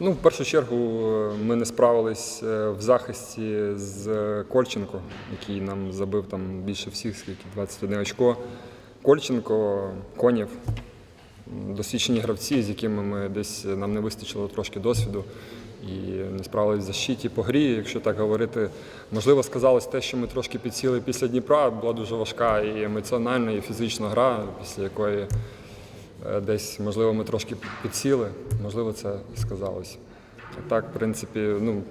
Ну, в першу чергу е, ми не справились е, в захисті з Кольченко, який нам забив там більше всіх, скільки 21 очко. Кольченко, Конєв, досвідчені гравці, з якими ми десь е, нам не вистачило трошки досвіду і не справились в защиті по грі. Якщо так говорити, можливо, сказалось те, що ми трошки підсіли після Дніпра. Була дуже важка і емоціональна, і фізична гра, після якої Десь, можливо, ми трошки підсіли, можливо, це сказалось. А так, в принципі, ну,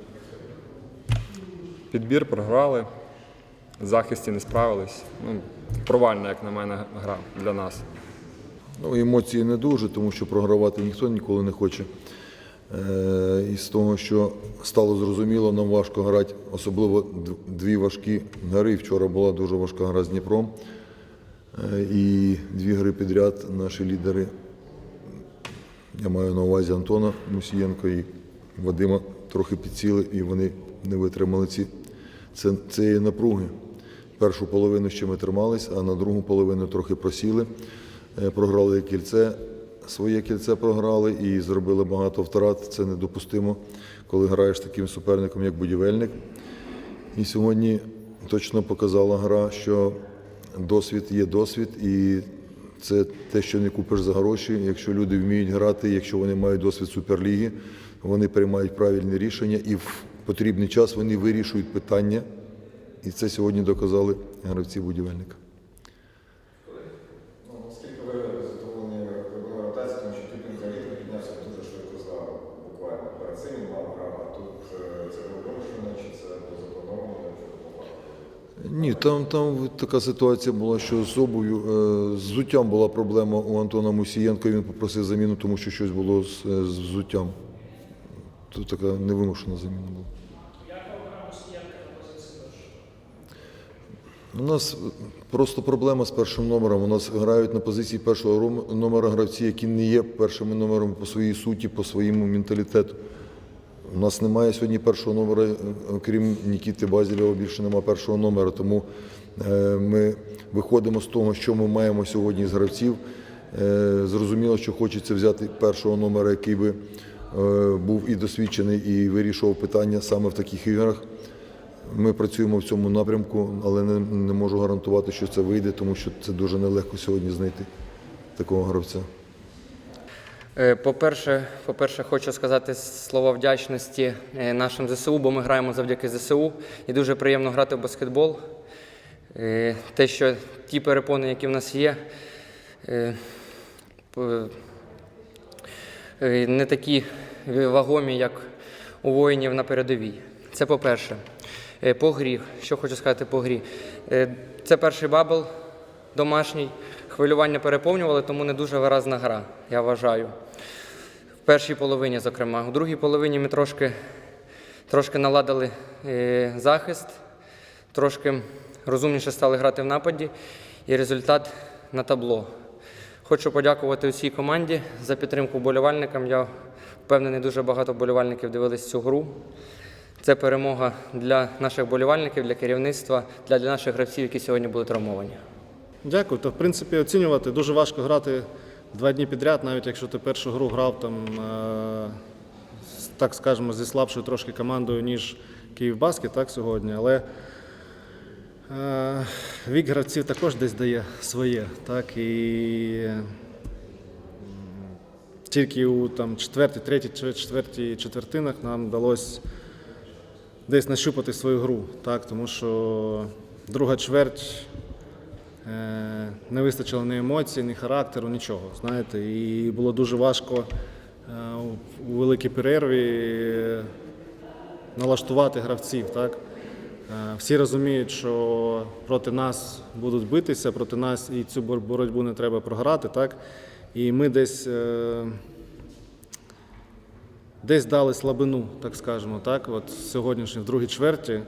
підбір програли, в захисті не справились. Ну, провальна, як на мене, гра для нас. Ну, емоції не дуже, тому що програвати ніхто ніколи не хоче. Е, і з того, що стало зрозуміло, нам важко грати, особливо дві важкі гри. Вчора була дуже важка гра з Дніпром. Е, і дві гри підряд наші лідери, я маю на увазі Антона Мусієнко і Вадима, трохи підсіли, і вони не витримали ці, цієї напруги. Першу половину ще ми тримались, а на другу половину трохи просіли. Е, Програли кільце, своє кільце програли і зробили багато втрат. Це недопустимо, коли граєш таким суперником, як будівельник. І сьогодні точно показала гра, що досвід є досвід, і це те, що не купиш за гроші. Якщо люди вміють грати, якщо вони мають досвід суперліги, вони приймають правильні рішення і в потрібний час вони вирішують питання. І це сьогодні доказали гравці будівельника. Ну, ротації, тому що взагалі не піднявся дуже швидко за буквально перед цим грав, а тут е, це було вимушено, чи це було заплановано, чи допомагало? Ні, там, там така ситуація була, що з обув'ю, е, з взуттям була проблема у Антона Мусієнка, він попросив заміну, тому що щось було з, е, з взуттям. Тут така невимушена заміна була. У нас просто проблема з першим номером. У нас грають на позиції першого номера гравці, які не є першими номером по своїй суті, по своєму менталітету. У нас немає сьогодні першого номера, е, окрім Нікіти Базілєва, більше немає першого номера. Тому е, ми виходимо з того, що ми маємо сьогодні з гравців. Е, Зрозуміло, що хочеться взяти першого номера, який би був і досвідчений, і вирішував питання саме в таких іграх. Ми працюємо в цьому напрямку, але не, не можу гарантувати, що це вийде, тому що це дуже нелегко сьогодні знайти такого гравця. Е, По-перше, по-перше, хочу сказати слова вдячності е, нашим ЗСУ, бо ми граємо завдяки ЗСУ. І дуже приємно грати в баскетбол. Е, Те, що ті перепони, які в нас є, не такі вагомі, як у воїнів на передовій. Це по-перше. По грі. Що хочу сказати по грі? Це перший бабл домашній. Хвилювання переповнювали, тому не дуже виразна гра, я вважаю. В першій половині, зокрема. У другій половині ми трошки, трошки наладили е, захист, трошки розумніше стали грати в нападі, і результат на табло. Хочу подякувати усій команді за підтримку вболівальникам. Я впевнений, дуже багато вболівальників дивились цю гру. Це перемога для наших вболівальників, для керівництва, для наших гравців, які сьогодні були травмовані. Дякую. То в принципі оцінювати дуже важко грати два дні підряд, навіть якщо ти першу гру грав там, е, так скажемо, зі слабшою трошки командою, ніж Київбаскет, так сьогодні. Але е, вік гравців також десь дає своє. Так, і тільки у там, четвертій, третій, четвертій четвертинах нам вдалося десь нащупати свою гру, так, тому що друга чверть не вистачило ні емоцій, ні характеру, нічого. Знаєте, і було дуже важко е, у- великій перерві е, налаштувати гравців. Так? Е, Всі розуміють, що проти нас будуть битися, проти нас і цю боротьбу не треба програти. Так? І ми десь. е, десь дали слабину, так скажемо, так, от сьогоднішній в другій чверті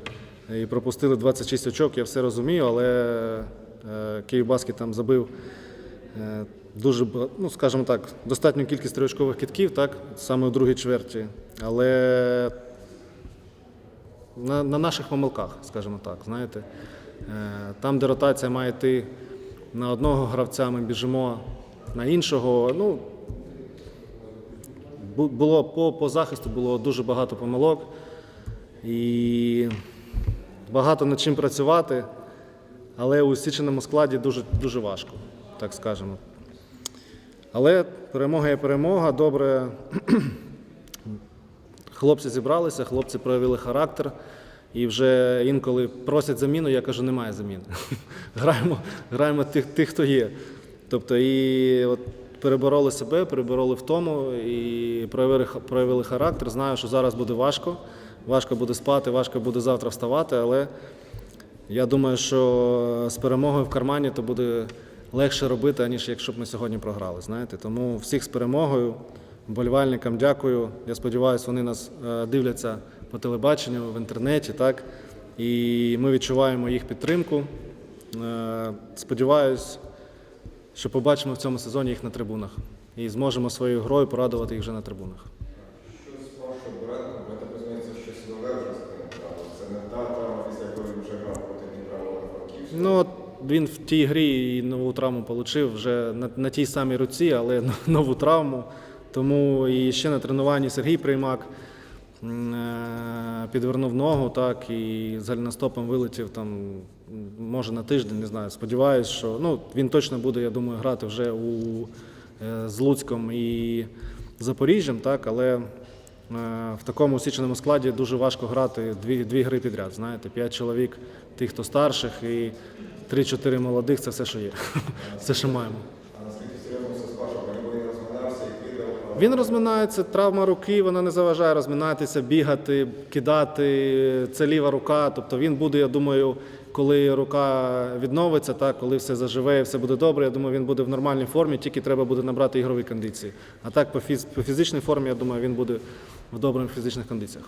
і пропустили 26 очок, я все розумію, але е, Київбаскет там забив е, дуже, ну, скажімо так, достатню кількість триочкових китків, так, саме в другій чверті. Але на, на наших помилках, скажімо так, знаєте. Е, Там, де ротація має йти на одного гравця, ми біжимо на іншого. Ну, було по, по захисту було дуже багато помилок і багато над чим працювати, але у січеному складі дуже, дуже важко, так скажемо. Але перемога є перемога. Добре, хлопці зібралися, хлопці проявили характер. І вже інколи просять заміну, я кажу, немає заміни. граємо, граємо тих, тих, хто є. Тобто і от перебороли себе, перебороли в тому і проявили, проявили характер. Знаю, що зараз буде важко. Важко буде спати, важко буде завтра вставати, але я думаю, що з перемогою в кармані то буде легше робити, аніж якщо б ми сьогодні програли. Знаєте, тому всіх з перемогою, вболівальникам дякую. Я сподіваюся, вони нас е, дивляться по телебаченню в інтернеті, так і ми відчуваємо їх підтримку. Е, Сподіваюсь, що побачимо в цьому сезоні їх на трибунах і зможемо своєю грою порадувати їх вже на трибунах. Що з вашого бренду? Ви так розумієте, щось нове вже з ним трапилось. Це не та травма, після якої він вже грав проти Дніпра Івано-Франківська. Ну, він в тій грі і нову травму отримав вже на, на тій самій руці, але нову травму. Тому і ще на тренуванні Сергій Приймак е, підвернув ногу, так, і з галіностопом вилетів там, може на тиждень, не знаю. Сподіваюсь, що ну, він точно буде, я думаю, грати вже у, е, з Луцьком і Запоріжжям, так, але в такому усіченому складі дуже важко грати дві, дві гри підряд. Знаєте, п'ять чоловік, тих, хто старших, і три-чотири молодих це все, що є. Все, що маємо. Він розминається, травма руки, вона не заважає розминатися, бігати, кидати. Це ліва рука. Тобто він буде, я думаю, коли рука відновиться, так, коли все заживе і все буде добре, я думаю, він буде в нормальній формі, тільки треба буде набрати ігрові кондиції. А так, по фізичній формі, я думаю, він буде в добрих фізичних кондиціях.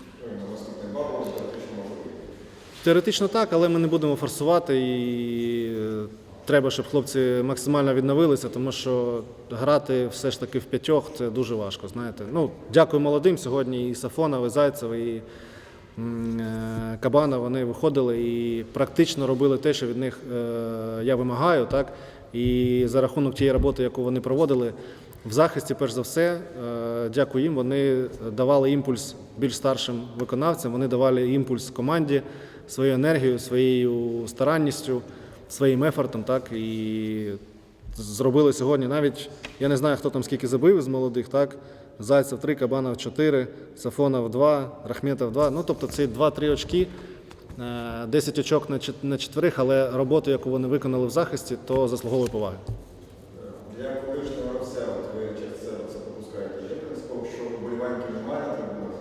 Теоретично так, але ми не будемо форсувати і е, треба, щоб хлопці максимально відновилися, тому що грати все ж таки в п'ятьох це дуже важко. Знаєте. Ну, дякую молодим. Сьогодні і Сафонов, і Зайцев, і е, Кабана вони виходили і практично робили те, що від них е, я вимагаю. Так? І за рахунок тієї роботи, яку вони проводили в захисті, перш за все, е, дякую їм. Вони давали імпульс більш старшим виконавцям, вони давали імпульс команді своєю енергією, своєю старанністю, своїм ефортом. Так? І зробили сьогодні навіть, я не знаю, хто там скільки забив з молодих, так? Зайцев 3, Кабанов 4, Сафонов 2, Рахметов 2. Ну, тобто це 2-3 очки, е, 10 очок на на четверих, але роботу, яку вони виконали в захисті, то заслуговує поваги. Для колишнього гравця, от ви через це це пропускаєте. Є принципово, що вболівальників немає на трибунах,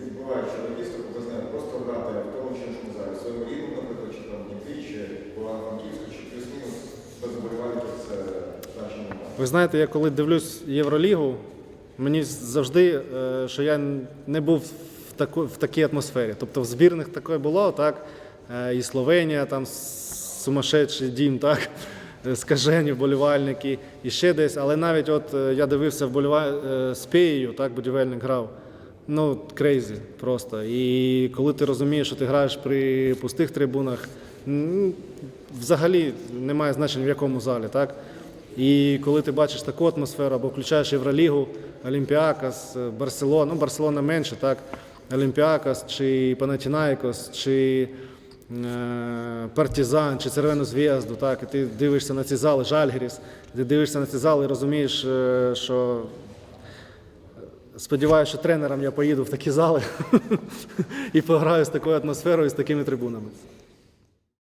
відбувають, що дійсно буде знати просто грати в тому чи іншому залі. В своєму рівну, наприклад, чи там в Дніпрі, чи по Івано-Франківську, чи плюс-мінус без вболівальників це значення немає. Ви знаєте, я коли дивлюсь Євролігу, мені завжди, е, що я не був в, таку, в такій атмосфері. Тобто в збірних таке було, так? Е, І Словенія, там сумасшедший дім, так? Е, Скажені вболівальники, і ще десь. Але навіть от я дивився вболіва... е, з Пеєю, так, будівельник грав. Ну, крейзі просто. І коли ти розумієш, що ти граєш при пустих трибунах, взагалі немає значення в якому залі, так? І коли ти бачиш таку атмосферу, або включаєш Євролігу, Олімпіакос, е, Барселона, ну Барселона менше, так, Олімпіакос, чи Панатінаїкос, чи е, Партизан, чи Червену Зв'язду, так, і ти дивишся на ці зали, Жальгіріс, ти дивишся на ці зали і розумієш, е, що сподіваюся, що тренером я поїду в такі зали і пограю з такою атмосферою з такими трибунами.